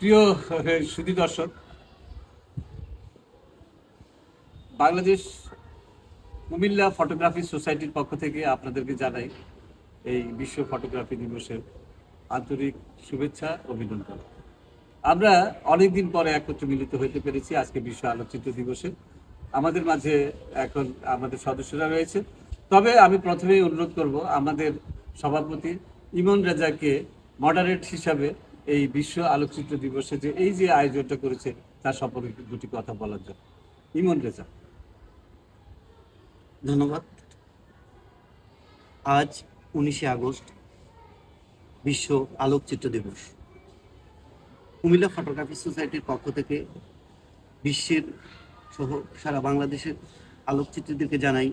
প্রিয় সুদী দর্শক, বাংলাদেশ কুমিল্লা ফটোগ্রাফি সোসাইটির পক্ষ থেকে আপনাদেরকে জানাই এই বিশ্ব ফটোগ্রাফি দিবসের আন্তরিক শুভেচ্ছা, অভিনন্দন। আমরা অনেকদিন পরে একত্র মিলিত হইতে পেরেছি আজকে বিশ্ব আলোচিত দিবসে। আমাদের মাঝে এখন আমাদের সদস্যরা রয়েছে। তবে আমি প্রথমেই অনুরোধ করব, আমাদের সভাপতি ইমন রাজাকে মডারেট হিসাবে এই বিশ্ব আলোকচিত্র দিবসে যে এই যে আয়োজনটা করেছে, তার সম্পর্কে দুটি কথা বলার জন্য। ইমন রেজা। ধন্যবাদ। আজ উনিশে আগস্ট, বিশ্ব আলোকচিত্র দিবস। কুমিল্লা ফটোগ্রাফি সোসাইটির পক্ষ থেকে বিশ্বের সহ সারা বাংলাদেশের আলোকচিত্রীদেরকে জানাই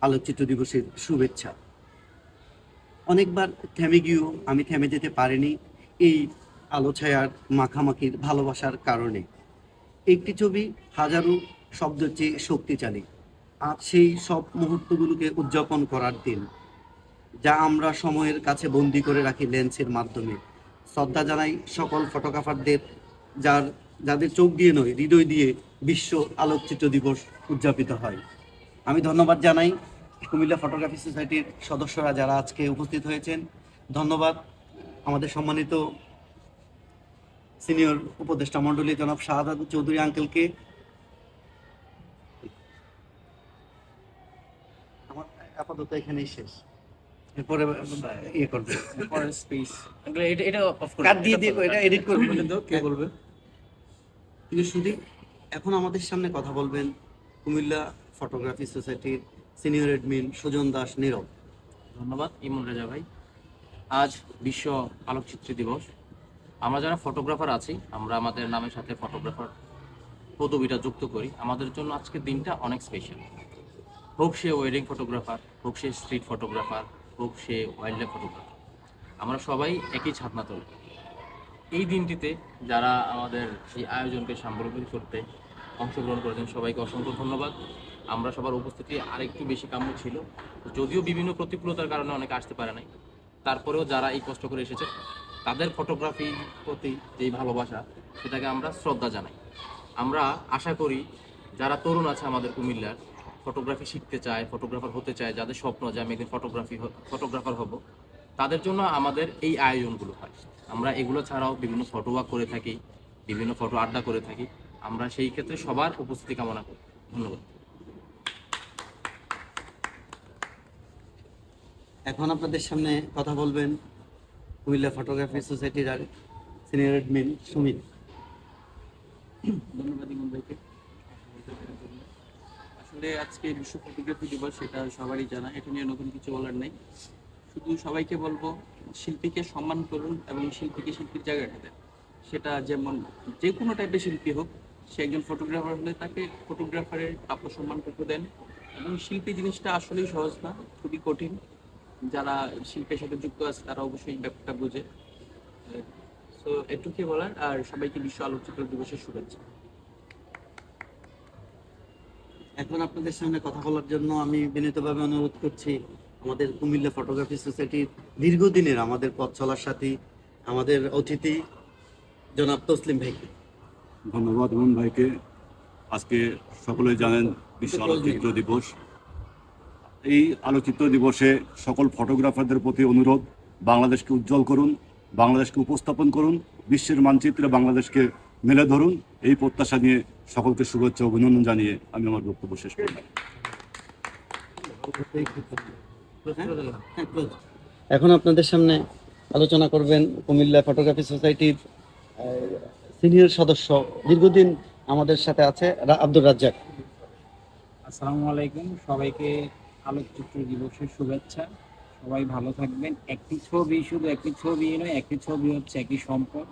আলোকচিত্র দিবসের শুভেচ্ছা। অনেকবার থেমে গিয়েও আমি থেমে যেতে পারিনি। এই আলো ছায়ার মাখামাখির ভালোবাসার কারণে। একটি ছবি হাজারো শব্দের চেয়ে শক্তিশালী। আজ সেই সব মুহূর্তগুলোকে উদযাপন করার দিন, যা আমরা সময়ের কাছে বন্দি করে রাখি লেন্সের মাধ্যমে। শ্রদ্ধা জানাই সকল ফটোগ্রাফারদের, যার, যাদের চোখ দিয়ে নয়, হৃদয় দিয়ে বিশ্ব আলোকচিত্র দিবস উদযাপিত হয়। আমি ধন্যবাদ জানাই কুমিল্লা ফটোগ্রাফি সোসাইটির সদস্যরা যারা আজকে উপস্থিত হয়েছেন। ধন্যবাদ। আমাদের সম্মানিত সিনিয়র উপদেষ্টা মণ্ডলী জনাব শাহাদ চৌধুরী আঙ্কেলকে আমার আপাতত এখানেই শেষ। এরপরে ইয়ে করবে। স্পেস এটা এটা অফ করে দিয়ে দিয়ে এটা এডিট করবে। বলে দাও, কে বলবে? কিন্তু শুধু এখন আমাদের সামনে কথা বলবেন কুমিল্লা ফটোগ্রাফি সোসাইটির সিনিয়র এডমিন সুজন দাস নীরব। ধন্যবাদ ইমন রেজা ভাই। আজ বিশ্ব আলোকচিত্র দিবস। আমরা যারা ফটোগ্রাফার আছি, আমরা আমাদের নামের সাথে ফটোগ্রাফার পদবিটা যুক্ত করি। আমাদের জন্য আজকের দিনটা অনেক স্পেশাল হোক সে ওয়েডিং ফটোগ্রাফার হোক সে স্ট্রিট ফটোগ্রাফার হোক সে ওয়াইল্ড লাইফ ফটোগ্রাফার আমরা সবাই একই ছাদনা তোলে। এই দিনটিতে যারা আমাদের এই আয়োজনকে সাম্প্রতিক করতে অংশগ্রহণ করেছেন, সবাইকে অসংখ্য ধন্যবাদ। আমরা সবার উপস্থিতি আরেকটু বেশি কাম্য ছিল। যদিও বিভিন্ন প্রতিকূলতার কারণে অনেকে আসতে পারে নাই। তারপরেও যারা এই কষ্ট করে এসেছে, তাদের ফটোগ্রাফি প্রতি যেই ভালোবাসা, সেটাকে আমরা শ্রদ্ধা জানাই। আমরা আশা করি যারা তরুণ আছে আমাদের কুমিল্লার ফটোগ্রাফি শিখতে চায় ফটোগ্রাফার হতে চায়, যাদের স্বপ্ন যে আমি একদিন ফটোগ্রাফি ফটোগ্রাফার হব, তাদের জন্য আমাদের এই আয়োজনগুলো হয়। আমরা এগুলো ছাড়াও বিভিন্ন ফটো ওয়াক করে থাকি, বিভিন্ন ফটো আড্ডা করে থাকি। আমরা সেই ক্ষেত্রে সবার উপস্থিতি কামনা করি। ধন্যবাদ। এখন আপনাদের সামনে কথা বলবেন কুমিল্লা ফটোগ্রাফি সোসাইটির আর সিনিয়র এডমিন সুমিত। ধন্যবাদ ইমন ভাইকে। আসলে আজকে বিশ্ব ফটোগ্রাফি দিবস, সেটা সবারই জানা, এটা নিয়ে নতুন কিছু বলার নেই। শুধু সবাইকে বলব, শিল্পীকে সম্মান করুন এবং শিল্পীকে শিল্পীর জায়গাটা দেন। সেটা যেমন যে কোনো টাইপের শিল্পী হোক, সে একজন ফটোগ্রাফার হলে তাকে ফটোগ্রাফারের প্রাপ্য সম্মানটুকু দেন। এবং শিল্পী জিনিসটা আসলেই সহজ না, খুবই কঠিন। যারা শিল্পের সাথে যুক্ত আছে তারা অবশ্যই ব্যাপারটা বোঝে। সো এটুকুই বলার আর সবাইকে বিশ্ব আলোকচিত্র দিবসের শুভেচ্ছা। এখন আপনাদের সামনে কথা বলার জন্য আমি বিনীতভাবে অনুরোধ করছি আমাদের কুমিল্লা ফটোগ্রাফি সোসাইটির দীর্ঘদিনের আমাদের পথ চলার সাথী আমাদের অতিথি জনাব তসলিম ভাইকে। ধন্যবাদ ভাইকে। আজকে সকলে জানেন বিশ্ব আলোকচিত্র দিবস। এই আলোকচিত্র দিবসে সকল ফটোগ্রাফারদের প্রতি অনুরোধ বাংলাদেশকে উজ্জ্বল করুন বাংলাদেশকে উপস্থাপন করুন বিশ্বের মানচিত্রে বাংলাদেশকে মেলে ধরুন। এই প্রত্যাশা নিয়ে সকলকে শুভেচ্ছা অভিনন্দন জানিয়ে আমি আমার বক্তব্য শেষ করি এখন আপনাদের সামনে আলোচনা করবেন কুমিল্লা ফটোগ্রাফি সোসাইটির সিনিয়র সদস্য দীর্ঘদিন আমাদের সাথে আছে আব্দুর রাজ্জাক। আসসালামু আলাইকুম সবাইকে আলোকচিত্র দিবসের শুভেচ্ছা। সবাই ভালো থাকবেন। একটি ছবি শুধু একটি ছবি নয় একটি ছবি হচ্ছে একটি সম্পদ।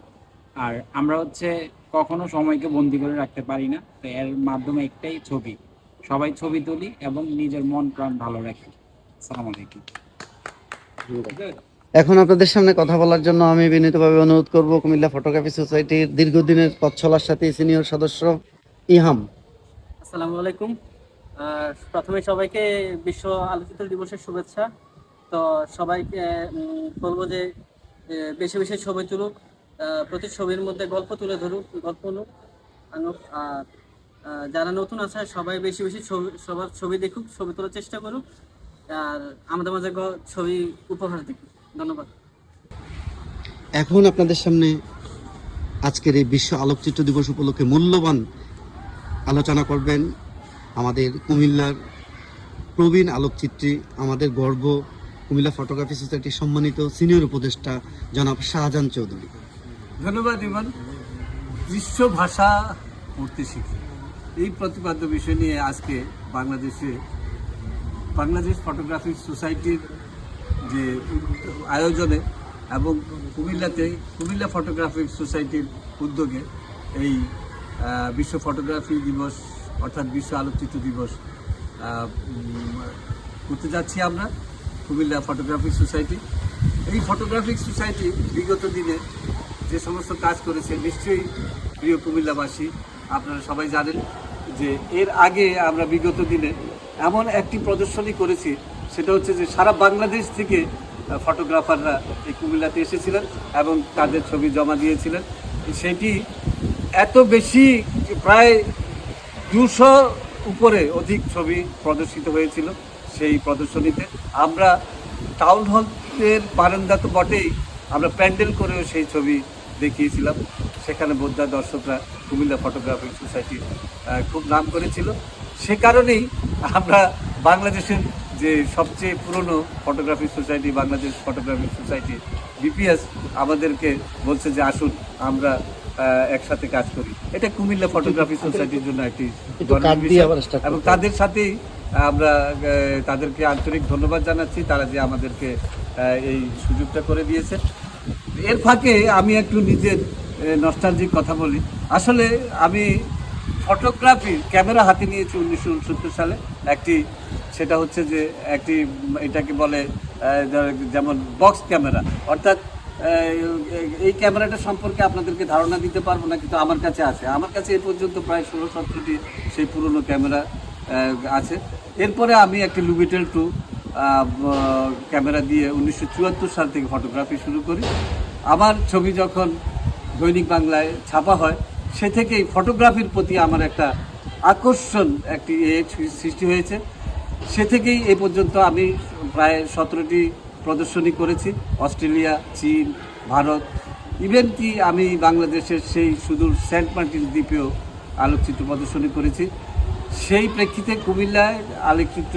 আর আমরা হচ্ছে কখনো সময়কে বন্দি করে রাখতে পারি না তো এর মাধ্যমে একটাই ছবি। সবাই ছবি তুলি এবং নিজের মন প্রাণ ভালো রাখি। আসসালামু আলাইকুম। এখন আপনাদের সামনে কথা বলার জন্য আমি বিনীতভাবে অনুরোধ করব কুমিল্লা ফটোগ্রাফি সোসাইটির দীর্ঘদিনের পথ চলার সাথে সিনিয়র সদস্য ইহাম। আসসালামু আলাইকুম। প্রথমে সবাইকে বিশ্ব আলোচিত দিবসের শুভেচ্ছা। তো সবাইকে বলব যে বেশি বেশি ছবি তুলুক প্রতি ছবির মধ্যে গল্প তুলে ধরুক, গল্প অনুক আনুক আর যারা নতুন আছে, সবাই বেশি বেশি ছবি, সবার ছবি দেখুক, ছবি তোলার চেষ্টা করুক। আর আমাদের মাঝে ছবি উপহার দেখুক ধন্যবাদ। এখন আপনাদের সামনে আজকের এই বিশ্ব আলোকচিত্র দিবস উপলক্ষে মূল্যবান আলোচনা করবেন আমাদের কুমিল্লার প্রবীণ আলোকচিত্রী, আমাদের গর্ব কুমিল্লা ফটোগ্রাফি সোসাইটির সম্মানিত সিনিয়র উপদেষ্টা জনাব শাহজাহান চৌধুরী। ধন্যবাদ ইমান। বিশ্ব ভাষা পড়তে শিখি। এই প্রতিপাদ্য বিষয় নিয়ে আজকে বাংলাদেশে, বাংলাদেশ ফটোগ্রাফি সোসাইটির যে আয়োজনে এবং কুমিল্লাতে, কুমিল্লা ফটোগ্রাফি সোসাইটির উদ্যোগে এই বিশ্ব ফটোগ্রাফি দিবস অর্থাৎ বিশ্ব আলোকচিত্র দিবস করতে যাচ্ছি আমরা, কুমিল্লা ফটোগ্রাফিক সোসাইটি এই ফটোগ্রাফিক সোসাইটি বিগত দিনে যে সমস্ত কাজ করেছে, নিশ্চয়ই প্রিয় কুমিল্লাবাসী, আপনারা সবাই জানেন যে এর আগে আমরা বিগত দিনে এমন একটি প্রদর্শনী করেছি, সেটা হচ্ছে যে সারা বাংলাদেশ থেকে ফটোগ্রাফাররা এই কুমিল্লাতে এসেছিলেন এবং তাদের ছবি জমা দিয়েছিলেন। সেটি এত বেশি প্রায় দুশো উপরে অধিক ছবি প্রদর্শিত হয়েছিল সেই প্রদর্শনীতে। আমরা টাউন হলের বারান্দা তো বটেই, আমরা প্যান্ডেল করেও সেই ছবি দেখিয়েছিলাম। সেখানে বোদ্ধা দর্শকরা, কুমিল্লা ফটোগ্রাফি সোসাইটি খুব নাম করেছিল। সে কারণেই আমরা বাংলাদেশের যে সবচেয়ে পুরনো photography society Bangladesh photography society BPS আমাদেরকে বলছে যে আসুন, আমরা একসাথে কাজ করি। এটা কুমিল্লা ফটোগ্রাফি সোসাইটির জন্য একটি এবং তাদের সাথেই আমরা তাদেরকে আন্তরিক ধন্যবাদ জানাচ্ছি। তারা যে আমাদেরকে এই সুযোগটা করে দিয়েছে। এর ফাঁকে আমি একটু নিজের নস্টালজিক কথা বলি। আসলে আমি ফটোগ্রাফি ক্যামেরা হাতে নিয়েছি উনিশশো উনসত্তর সালে। একটি সেটা হচ্ছে যে একটি এটাকে বলে যেমন বক্স ক্যামেরা। অর্থাৎ এই ক্যামেরাটা সম্পর্কে আপনাদেরকে ধারণা দিতে পারব না, কিন্তু আমার কাছে আছে। আমার কাছে এ পর্যন্ত প্রায় ষোলো সতেরোটি সেই পুরনো ক্যামেরা আছে। এরপরে আমি একটি লুবিটেল টু ক্যামেরা দিয়ে উনিশশো চুয়াত্তর সাল থেকে ফটোগ্রাফি শুরু করি। আমার ছবি যখন দৈনিক বাংলায় ছাপা হয়, সে থেকেই ফটোগ্রাফির প্রতি আমার একটা আকর্ষণ, একটি এ সৃষ্টি হয়েছে। সে থেকেই এ পর্যন্ত আমি প্রায় সতেরোটি প্রদর্শনী করেছি। অস্ট্রেলিয়া, চীন, ভারত। ইভেন কি আমি বাংলাদেশের সেই সুদূর সেন্ট মার্টিন দ্বীপেও আলোকচিত্র প্রদর্শনী করেছি। সেই প্রেক্ষিতে কুমিল্লায় আলোকচিত্র,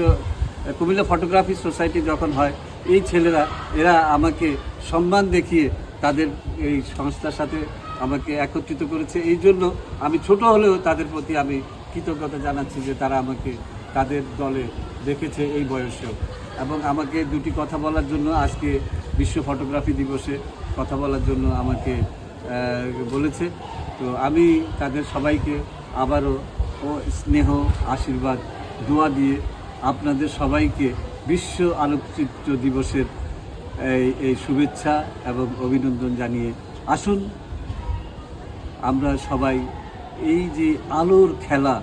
কুমিল্লা ফটোগ্রাফি সোসাইটি যখন হয়, এই ছেলেরা, এরা আমাকে সম্মান দেখিয়ে তাদের এই সংস্থার সাথে আমাকে একত্রিত করেছে। এই জন্য আমি ছোট হলেও তাদের প্রতি আমি কৃতজ্ঞতা জানাচ্ছি যে তারা আমাকে তাদের দলে দেখেছে এই বয়সেও। এবং আমাকে দুটি কথা বলার জন্য আজকে বিশ্ব ফটোগ্রাফি দিবসে কথা বলার জন্য আমাকে বলেছে। তো আমি তাদের সবাইকে আবারও ও স্নেহ, আশীর্বাদ, দোয়া দিয়ে আপনাদের সবাইকে বিশ্ব আলোকচিত্র দিবসের এই এই শুভেচ্ছা এবং অভিনন্দন জানিয়ে আসুন। আমরা সবাই এই যে আলোর খেলা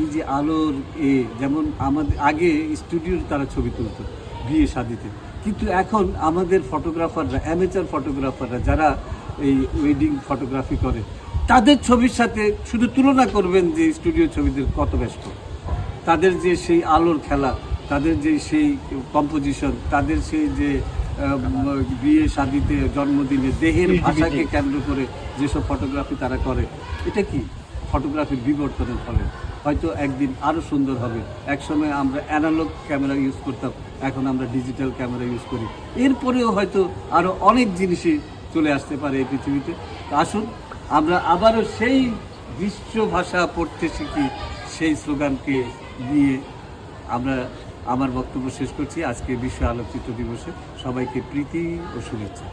এই যে আলোর এ যেমন আমাদের আগে স্টুডিওর তারা ছবি তুলতো বিয়ে শাদিতে। কিন্তু এখন আমাদের ফটোগ্রাফাররা অ্যামেচার ফটোগ্রাফাররা যারা এই ওয়েডিং ফটোগ্রাফি করে তাদের ছবির সাথে শুধু তুলনা করবেন যে স্টুডিও ছবিদের কত ব্যস্ত। তাদের যে সেই আলোর খেলা তাদের যে সেই কম্পোজিশন তাদের সেই যে বিয়ে শাদিতে জন্মদিনে দেহের ভাষাকে কেন্দ্র করে যেসব ফটোগ্রাফি তারা করে এটা কি? ফটোগ্রাফির বিবর্তনের ফলে। হয়তো একদিন আরও সুন্দর হবে। একসময় আমরা অ্যানালগ ক্যামেরা ইউজ করতাম, এখন আমরা ডিজিটাল ক্যামেরা ইউজ করি। এরপরেও হয়তো আরও অনেক জিনিসই চলে আসতে পারে এই পৃথিবীতে। আসুন, আমরা আবারও সেই বিশ্ব ভাষা পড়তে শিখি, সেই স্লোগানকে দিয়ে আমরা আমার বক্তব্য শেষ করছি। আজকে বিশ্ব আলোকচিত্র দিবসে সবাইকে প্রীতি ও শুভেচ্ছা।